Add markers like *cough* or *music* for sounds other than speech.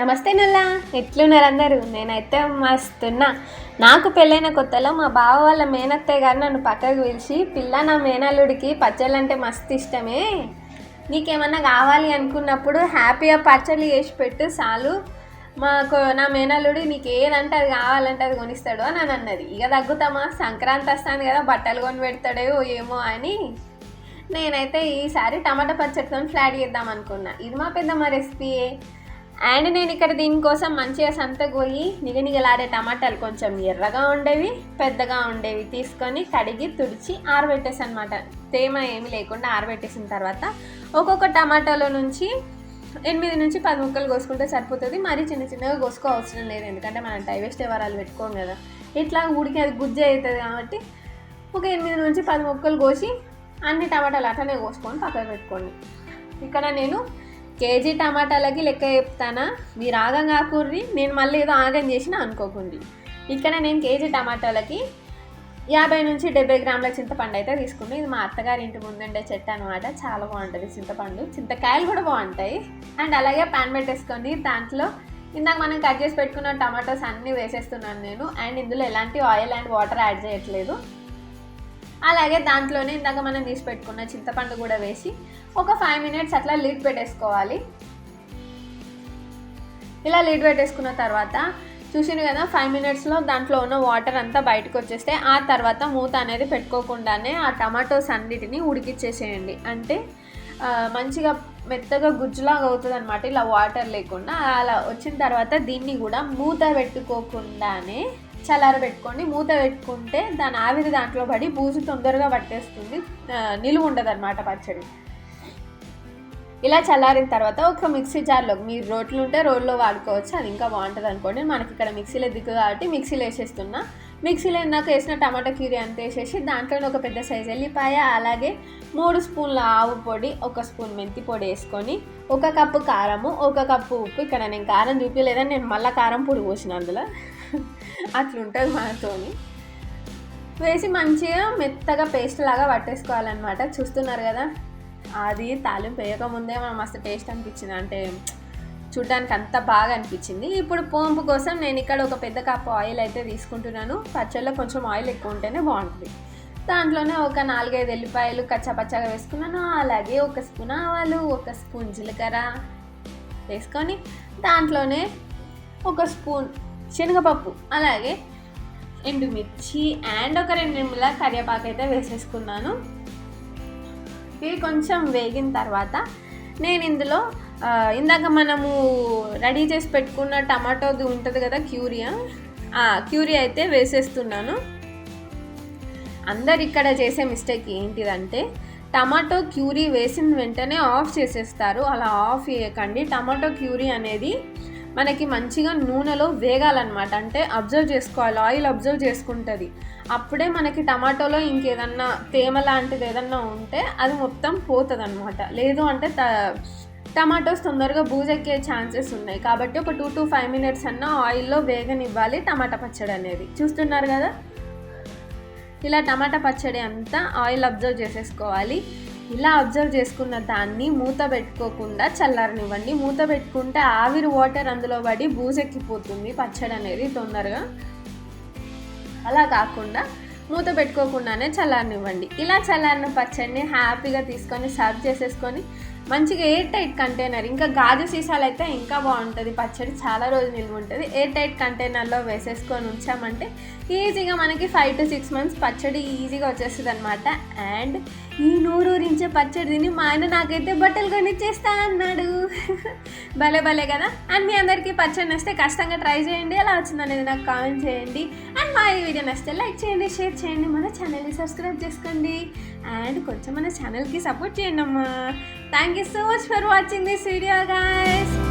నమస్తే నల్లా ఎట్లున్నారు అందరూ నేనైతే మస్తున్నా నాకు పెళ్ళైన కొత్తలో మా బావ వాళ్ళ మేనత్తే గారు నన్ను పక్కకు పిలిచి పిల్ల నా మేనల్లుడికి పచ్చళ్ళంటే మస్తు ఇష్టమే నీకేమన్నా కావాలి అనుకున్నప్పుడు హ్యాపీగా పచ్చళ్ళు చేసి పెట్టు చాలు మా నా మేనల్లుడు నీకు ఏదంటే అది కావాలంటే అది కొనిస్తాడు అని అని అన్నది ఇక తగ్గుతామా సంక్రాంతి వస్తాను కదా బట్టలు కొని పెడతాడేమో ఏమో అని నేనైతే ఈసారి టమాటా పచ్చడితో ఫ్లాట్ చేద్దాం అనుకున్నా ఇది మా పెద్దమ్మ రెసిపీయే అండ్ నేను ఇక్కడ దీనికోసం మంచిగా సంతగోయి నిగనిగలాడే టమాటాలు కొంచెం ఎర్రగా ఉండేవి పెద్దగా ఉండేవి తీసుకొని కడిగి తుడిచి ఆరబెట్టేసి అనమాట తేమ ఏమి లేకుండా ఆరబెట్టేసిన తర్వాత ఒక్కొక్క టమాటాలో నుంచి ఎనిమిది నుంచి పది ముక్కలు కోసుకుంటే సరిపోతుంది మరీ చిన్న చిన్నగా కోసుకో అవసరం లేదు ఎందుకంటే మనం డైవెస్ట్ వరాలు పెట్టుకోం కదా ఇట్లా ఉడికి అది గుజ్జు అవుతుంది కాబట్టి ఒక ఎనిమిది నుంచి పది ముక్కలు కోసి అన్ని టమాటాలు అట్లనే కోసుకొని పక్కన పెట్టుకోండి ఇక్కడ నేను కేజీ టమాటాలకి లెక్క చెప్తానా మీరు ఆగం కాకూర్రి నేను మళ్ళీ ఏదో ఆగం చేసినా అనుకోకండి ఇక్కడ నేను కేజీ టమాటాలకి యాభై నుంచి డెబ్బై గ్రాముల చింతపండు అయితే తీసుకుంది ఇది మా అత్తగారి ఇంటి ముందుండే చెట్టు అనమాట చాలా బాగుంటుంది చింతపండు చింతకాయలు కూడా బాగుంటాయి అండ్ అలాగే ప్యాన్ పెట్టేసుకొని దాంట్లో ఇందాక మనం కట్ చేసి పెట్టుకున్న టమాటోస్ అన్నీ వేసేస్తున్నాను నేను అండ్ ఇందులో ఎలాంటి ఆయిల్ అండ్ వాటర్ యాడ్ చేయట్లేదు అలాగే దాంట్లోనే ఇందాక మనం తీసి పెట్టుకున్న చింతపండు కూడా వేసి ఒక ఫైవ్ మినిట్స్ అట్లా లిడ్ పెట్టేసుకోవాలి ఇలా లిడ్ పెట్టేసుకున్న తర్వాత చూసిన కదా ఫైవ్ మినిట్స్లో దాంట్లో ఉన్న వాటర్ అంతా బయటకు వచ్చేస్తే ఆ తర్వాత మూత అనేది పెట్టుకోకుండానే ఆ టమాటోస్ అన్నిటిని ఉడికిచ్చేసేయండి అంటే మంచిగా మెత్తగా గుజ్జులాగా అవుతుంది అనమాట ఇలా వాటర్ లేకుండా అలా వచ్చిన తర్వాత దీన్ని కూడా మూత పెట్టుకోకుండానే పెట్టుకోండి మూత పెట్టుకుంటే దాని ఆవిరి దాంట్లో పడి బూజు తొందరగా పట్టేస్తుంది నిలువ ఉండదు అనమాట పచ్చడి ఇలా చల్లారిన తర్వాత ఒక మిక్సీ జార్లో మీరు రోట్లు ఉంటే రోడ్లో వాడుకోవచ్చు అది ఇంకా బాగుంటుంది అనుకోండి మనకి ఇక్కడ మిక్సీలో దిక్కు కాబట్టి మిక్సీలో వేసేస్తున్నా మిక్సీలో ఇందాక వేసిన టమాటా క్యూరీ అంత వేసేసి దాంట్లో ఒక పెద్ద సైజు ఎల్లిపాయ అలాగే మూడు స్పూన్ల ఆవు పొడి ఒక స్పూన్ మెంతి పొడి వేసుకొని ఒక కప్పు కారము ఒక కప్పు ఉప్పు ఇక్కడ నేను కారం చూపించలేదని నేను మళ్ళీ కారం పొడి పోసిన అందులో అట్లుంటుంది మనతోని వేసి మంచిగా మెత్తగా పేస్ట్ లాగా పట్టేసుకోవాలన్నమాట చూస్తున్నారు కదా అది తాలింపు ముందే మనం మస్తు టేస్ట్ అనిపించింది అంటే చూడ్డానికి అంత బాగా అనిపించింది ఇప్పుడు పోంపు కోసం నేను ఇక్కడ ఒక పెద్ద కప్పు ఆయిల్ అయితే తీసుకుంటున్నాను పచ్చళ్ళలో కొంచెం ఆయిల్ ఎక్కువ ఉంటేనే బాగుంటుంది దాంట్లోనే ఒక నాలుగైదు ఎల్లిపాయలు కచ్చాపచ్చాగా వేసుకున్నాను అలాగే ఒక స్పూన్ ఆవాలు ఒక స్పూన్ జీలకర్ర వేసుకొని దాంట్లోనే ఒక స్పూన్ శనగపప్పు అలాగే ఎండుమిర్చి అండ్ ఒక రెండు నిమిషాల కరివేపాకు అయితే వేసేసుకున్నాను ఇవి కొంచెం వేగిన తర్వాత నేను ఇందులో ఇందాక మనము రెడీ చేసి పెట్టుకున్న టమాటోది ఉంటుంది కదా క్యూరియా క్యూరియా అయితే వేసేస్తున్నాను అందరు ఇక్కడ చేసే మిస్టేక్ ఏంటిదంటే టమాటో క్యూరీ వేసిన వెంటనే ఆఫ్ చేసేస్తారు అలా ఆఫ్ చేయకండి టమాటో క్యూరీ అనేది మనకి మంచిగా నూనెలో వేగాలన్నమాట అంటే అబ్జర్వ్ చేసుకోవాలి ఆయిల్ అబ్జర్వ్ చేసుకుంటుంది అప్పుడే మనకి టమాటోలో ఇంకేదన్నా తేమ లాంటిది ఏదన్నా ఉంటే అది మొత్తం పోతుంది అనమాట లేదు అంటే త టమాటోస్ తొందరగా బూజెక్కే ఛాన్సెస్ ఉన్నాయి కాబట్టి ఒక టూ టు ఫైవ్ మినిట్స్ అన్న ఆయిల్లో వేగనివ్వాలి టమాటా పచ్చడి అనేది చూస్తున్నారు కదా ఇలా టమాటా పచ్చడి అంతా ఆయిల్ అబ్జర్వ్ చేసేసుకోవాలి ఇలా అబ్జర్వ్ చేసుకున్న దాన్ని మూత పెట్టుకోకుండా చల్లారనివ్వండి మూత పెట్టుకుంటే ఆవిరి వాటర్ అందులో పడి బూజెక్కిపోతుంది పచ్చడి అనేది తొందరగా అలా కాకుండా మూత పెట్టుకోకుండానే చల్లారనివ్వండి ఇలా చల్లారిన పచ్చడిని హ్యాపీగా తీసుకొని సర్వ్ చేసేసుకొని మంచిగా ఎయిర్ టైట్ కంటైనర్ ఇంకా గాజు సీసాలు అయితే ఇంకా బాగుంటుంది పచ్చడి చాలా రోజులు నిల్వ ఉంటుంది ఎయిర్ టైట్ కంటైనర్లో వేసేసుకొని ఉంచామంటే ఈజీగా మనకి ఫైవ్ టు సిక్స్ మంత్స్ పచ్చడి ఈజీగా వచ్చేస్తుంది అనమాట అండ్ ఈ పచ్చడి పచ్చడిని మా ఆయన నాకైతే బట్టలు కొనిచ్చేస్తా అన్నాడు *laughs* భలే భలే కదా అండ్ మీ అందరికీ పచ్చడి నస్తే కష్టంగా ట్రై చేయండి ఎలా వచ్చిందనేది నాకు కామెంట్ చేయండి అండ్ మా ఈ వీడియో నస్తే లైక్ చేయండి షేర్ చేయండి మన ఛానల్ని సబ్స్క్రైబ్ చేసుకోండి అండ్ కొంచెం మన ఛానల్కి సపోర్ట్ చేయండి అమ్మా thank Thank you so much for watching this video, guys.